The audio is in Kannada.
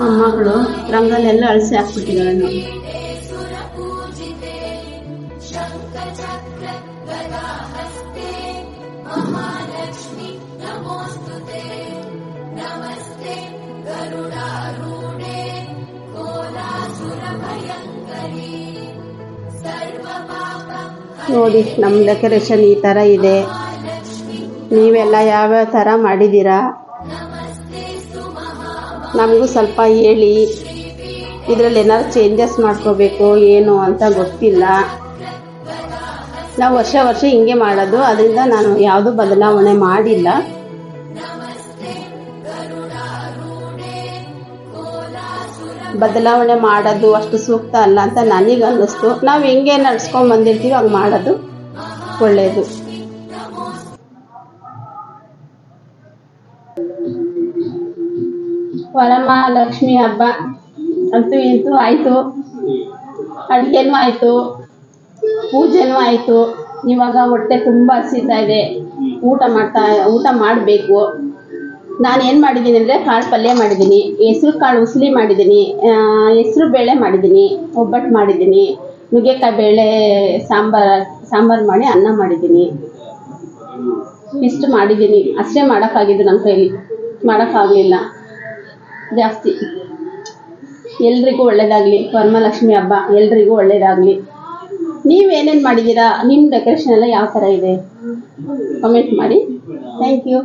ಮೊಮ್ಮಗಳು ರಂಗಲ್ಲೆಲ್ಲ ಅಳಿಸಿ ಹಾಕ್ಬಿಟ್ಟಿದ್ದಾಳೆ ನೋಡಿ. ನೋಡಿ, ನಮ್ಮ ಡೆಕೋರೇಷನ್ ಈ ಥರ ಇದೆ. ನೀವೆಲ್ಲ ಯಾವ್ಯಾವ ಥರ ಮಾಡಿದ್ದೀರಾ? ನಮಗೂ ಸ್ವಲ್ಪ ಹೇಳಿ. ಇದರಲ್ಲಿ ಏನಾದ್ರು ಚೇಂಜಸ್ ಮಾಡ್ಕೋಬೇಕು, ಏನು ಅಂತ ಗೊತ್ತಿಲ್ಲ. ನಾವು ವರ್ಷ ವರ್ಷ ಹಿಂಗೆ ಮಾಡೋದು, ಅದರಿಂದ ನಾನು ಯಾವುದೂ ಬದಲಾವಣೆ ಮಾಡಿಲ್ಲ. ಬದಲಾವಣೆ ಮಾಡೋದು ಅಷ್ಟು ಸೂಕ್ತ ಅಲ್ಲ ಅಂತ ನನಗೆ ಅನ್ನಿಸ್ತು. ನಾವು ಹೆಂಗೆ ನಡ್ಸ್ಕೊಂಡು ಬಂದಿರ್ತೀವಿ, ಹಂಗೆ ಮಾಡೋದು ಒಳ್ಳೆಯದು ವರಮಹಾಲಕ್ಷ್ಮಿ ಹಬ್ಬ. ಅಂತೂ ಇಂತೂ ಆಯಿತು. ಅಡುಗೆನೂ ಆಯಿತು. ಪೂಜೆನೂ ಆಯಿತು. ಇವಾಗ ಹೊಟ್ಟೆ ತುಂಬ ಹಸಿತಾ ಇದೆ. ಊಟ ಮಾಡ್ತಾ, ಊಟ ಮಾಡಬೇಕು. ನಾನು ಏನು ಮಾಡಿದ್ದೀನಿ ಅಂದರೆ ಕಾಳು ಪಲ್ಯ ಮಾಡಿದ್ದೀನಿ. ಹೆಸ್ರು ಕಾಳು ಉಸ್ಲಿ ಮಾಡಿದ್ದೀನಿ. ಹೆಸ್ರು ಬೇಳೆ ಮಾಡಿದ್ದೀನಿ. ಒಬ್ಬಟ್ಟು ಮಾಡಿದ್ದೀನಿ. ನುಗ್ಗೆಕಾಯಿ ಬೇಳೆ, ಸಾಂಬಾರು ಸಾಂಬಾರು ಮಾಡಿ ಅನ್ನ ಮಾಡಿದ್ದೀನಿ. ಇಷ್ಟು ಮಾಡಿದ್ದೀನಿ. ಅಷ್ಟೇ ಮಾಡೋಕ್ಕಾಗಿದ್ದು ನನ್ನ ಕೈಲಿ. ಮಾಡೋಕ್ಕಾಗಲಿಲ್ಲ. ಜಾಸ್ತಿ. ಎಲ್ರಿಗೂ ಒಳ್ಳೇದಾಗಲಿ. ವರಮಹಾಲಕ್ಷ್ಮಿ ಹಬ್ಬ ಎಲ್ರಿಗೂ ಒಳ್ಳೇದಾಗಲಿ. ನೀವೇನೇನು ಮಾಡಿದ್ದೀರಾ ನಿಮ್ಮ ಡೆಕೋರೇಷನ್ ಎಲ್ಲ ಯಾವ ಥರ ಇದೆ? ಕಮೆಂಟ್ ಮಾಡಿ. Thank you